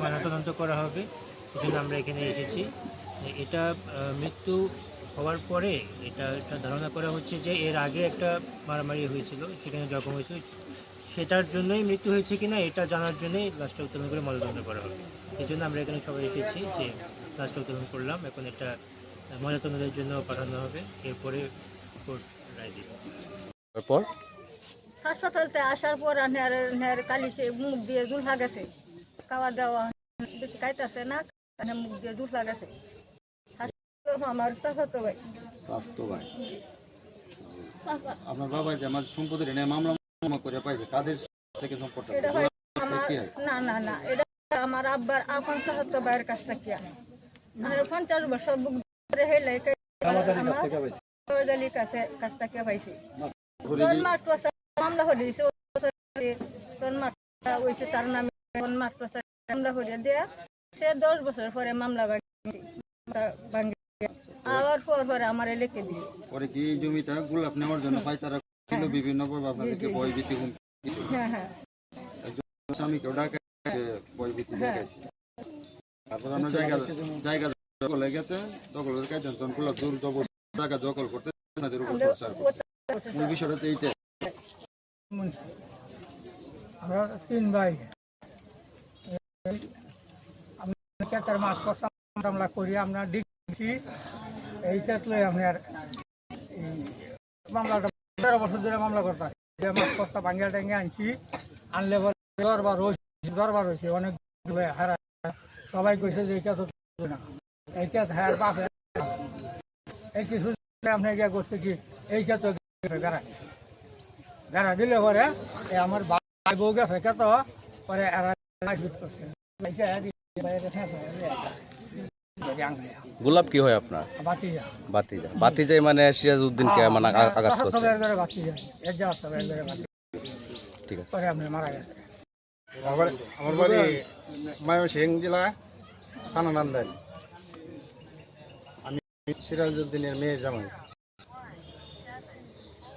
ময়নাতদন্ত করা হবে সেজন্য আমরা এখানে এসেছি। এটা মৃত্যু হওয়ার পরে এটা একটা ধারণা করা হচ্ছে যে এর আগে একটা মারামারি হয়েছিল, সেখানে জখম হয়েছিল। সেটার জন্যই মৃত্যু হয়েছে কিনা, এটা জানার জন্যই লাশটা উত্তোলন করে ময়নাতদন্ত করা হবে। এই জন্য আমরা এখানে সবাই এসেছি যে লাশটা উত্তোলন করলাম। এখন এটা ময়নাতদন্তের জন্য পাঠানো হবে। এরপরে কোর্ট রায় দিবে। তারপর? হাসপাতালতে আসার পর কালি সে মুখ দিয়ে জুলহা গেছে। খাওয়া দাওয়া বেশি খাইতেছে না মানে মুখ দিয়ে জুলহা গেছে। আমার চাচাতো ভাই। স্বাস্থ্য ভাই। আপনার বাবা যে আমার এনে মামলা মামলা করে পাইছে কাদের থেকে সম্পর্ক এটা ভাই আমার না না না এটা আমার আব্বার আপন চাচাতো ভাইয়ের কাছ থেকে। আর পঞ্চাশ বছর মামলা করে দিছে তোর নামে মামলা করে দেয়া সে দশ বছর পরে মামলা ভাঙি ভাঙি। আবার পর পরে আমার লিখে দিছে। পরে কি জমিটা গোলাপ নেওয়ার জন্য পাই তারা বিভিন্ন ভাবে আপনাদেরকে হ্যাঁ হ্যাঁ। স্বামীকেও ডাকা ভয় ভীতি দেখাইছে। তারপর আমরা জায়গা জায়গা দখল হয়ে গেছে হয়ে জবর জায়গা দখল করতে আপনাদের উপর প্রচার করছে। মূল বিষয়টা তো এইটাই। আমরা তিন ভাই। আমি কেতার মাছ কষা আমরা করি আমরা ডিগ্রি এইটা তো আপনার মামলাটা তেরো বছর ধরে মামলা করতাম। যে মাছ কষা ভাঙ্গিয়া টাঙ্গিয়ে আনছি আনলে বলে দরবার হয়েছে দরবার হয়েছে অনেক হারা। সবাই কইছে যে এটা তো না। এইটা হ্যাঁ বাপ এই কিছু আপনি গিয়ে করছে কি এইটা তো বেড়া বেড়া দিলে পরে এ আমার ভাই বউ গেছে পরে ফেঁসে, এদি আঙুলে। গোলাপ কি হয় আপনার? বাতি যা বাতিজা। বাতিজাই মানে সিরাজ উদ্দিনকে মানে আঘাত করছে। তো ঠিক আছে। পরে আপনি মারা গেছে আমার বাড়ি ময়মনসিং জেলা থানা নান্দাইল। সিরাজউদ্দিনের মেয়ের জামাই।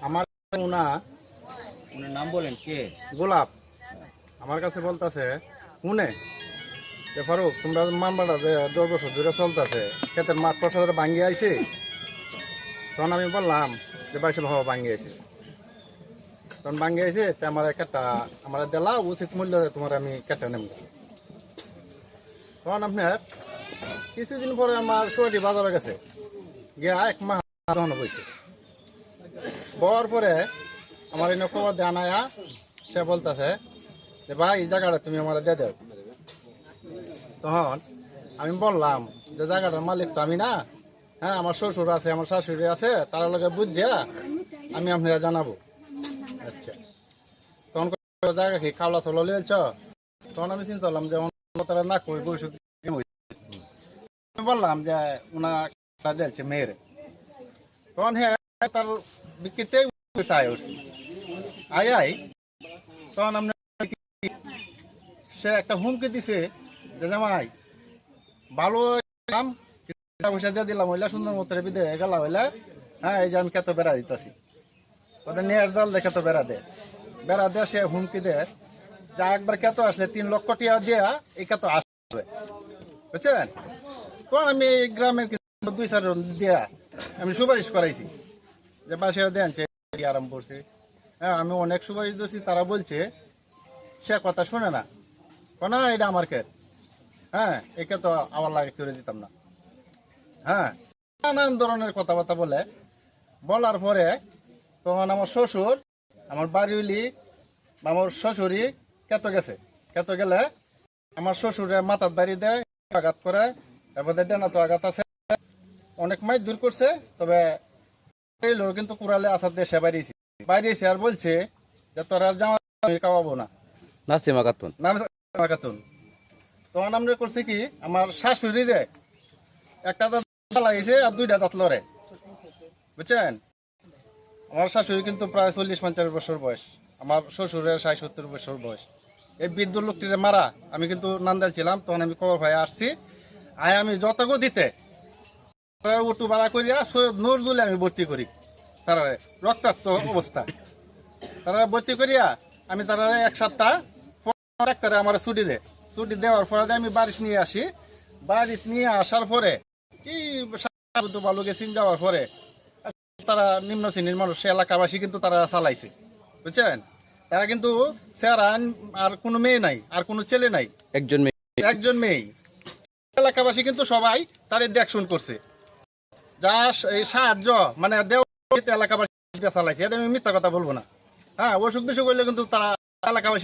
আমার উনা উনার নাম বলেন কে? গোলাপ। আমার কাছে বলতেছে শুনে যে ফারুক তোমরা যে দশ বছর ধরে চলতেছে ক্ষেতের মাঠ প্রসাদ ভাঙ্গি আইছে? তখন আমি বললাম যে বাইশাল হওয়া ভাঙ্গি আইছে। তখন ভাঙ্গি আইছে তে আমার একটা আমার দেলা উচিত মূল্য তোমার আমি কেটে নেব। তখন আপনার কিছুদিন পরে আমার সোয়াটি বাজারে গেছে। গিয়া এক মাস তখন বইছে বওয়ার পরে আমার এনে খবর দেয়া সে বলতেছে যে, ভাই, এই জায়গাটা তুমি আমার দিয়ে দাও। তখন আমি বললাম যে, জায়গাটার মালিক তো আমি না। হ্যাঁ আমার শ্বশুর আছে, আমার শাশুড়ি আছে, তার লগে বুঝছে আমি আপনারা জানাব। আচ্ছা। তখন জায়গা কি কাওলা চলো লিয়েছ তখন আমি চিন্তা করলাম যে তারা না কই আমি বললাম যে উনা দিয়েছে মেয়ের। তখন হ্যাঁ তার বিক্রিতে চাই উঠছি আই আই, তখন আমরা সে একটা হুমকি দিছে যে জামাই, ভালো পয়সা দিয়ে দিলাম, হইলে সুন্দর মতো বিদে গেল, হইলে হ্যাঁ এই যে আমি কত বেড়া দিতেছি। ওদের নেয়ার জাল দেখে তো বেড়া দে বেড়া দে সে হুমকি দে যা একবার কত আসলে তিন লক্ষ টাকা দিয়া এই কত আসবে। বুঝছেন? তখন আমি গ্রামের দুই চারজন দিয়া আমি সুপারিশ করাইছি। যে বাসে দেন আরাম করছে। হ্যাঁ আমি অনেক সুপারিশ দিয়েছি, তারা বলছে, সে কথা শুনে না। না, এটা আমার ক্ষেত। হ্যাঁ একে তো আমার লাগে করে দিতাম না। হ্যাঁ নানান ধরনের কথাবার্তা বলে। বলার পরে তখন আমার শ্বশুর, আমার বাড়িউলি আমার শ্বশুরই কেত গেছে। কেত গেলে আমার শ্বশুরে মাথার বাড়ি দেয়, আঘাত করে। ডেনা তো আঘাত আছে। অনেক মাইল দূর করছে তবে লোক কিন্তু কুড়ালে আসার দেশে বাইরেছি। বাইরেছি আর বলছে যে তোর আর জামা না। নাসিমা খাতুন। নাম খাতুন। করছি কি আমার শাশুড়ি রে একটা দাঁত লাগিয়েছে আর দুইটা দাঁত লড়ে। বুঝছেন? আমার শাশুড়ি কিন্তু প্রায় চল্লিশ পঞ্চাশ বছর বয়স। আমার শ্বশুরের ষাট সত্তর বছর বয়স। এই বিদ্যুৎ লোকটিরে মারা আমি কিন্তু নান্দাল ছিলাম তখন আমি খবর ভাই আসছি। আয় আমি যত দিতে। উটু ভাড়া করিয়া সৈয়দ নজরুলে আমি ভর্তি করি। তারা রক্তাক্ত অবস্থা। তারা ভর্তি করিয়া আমি তারা এক সপ্তাহ ডাক্তারে আমার ছুটি দেয়। ছুটি দেওয়ার পরে আমি বাড়িতে নিয়ে আসি। বাড়িতে নিয়ে আসার পরে কি ভালো গেছিন যাওয়ার পরে তারা নিম্ন শ্রেণির মানুষ এলাকাবাসী কিন্তু তারা চালাইছে। বুঝছেন? তারা কিন্তু স্যার আর কোনো মেয়ে নাই আর কোনো ছেলে নাই। একজন মেয়ে। একজন মেয়ে। এলাকাবাসী কিন্তু সবাই তারাই দেখ শুন করছে। যা এই সাহায্য মানে এলাকাবাসী চালাইছে, এটা আমি মিথ্যা কথা বলব না। হ্যাঁ অসুখ বিসুখ হইলে কিন্তু তারা এলাকাবাসী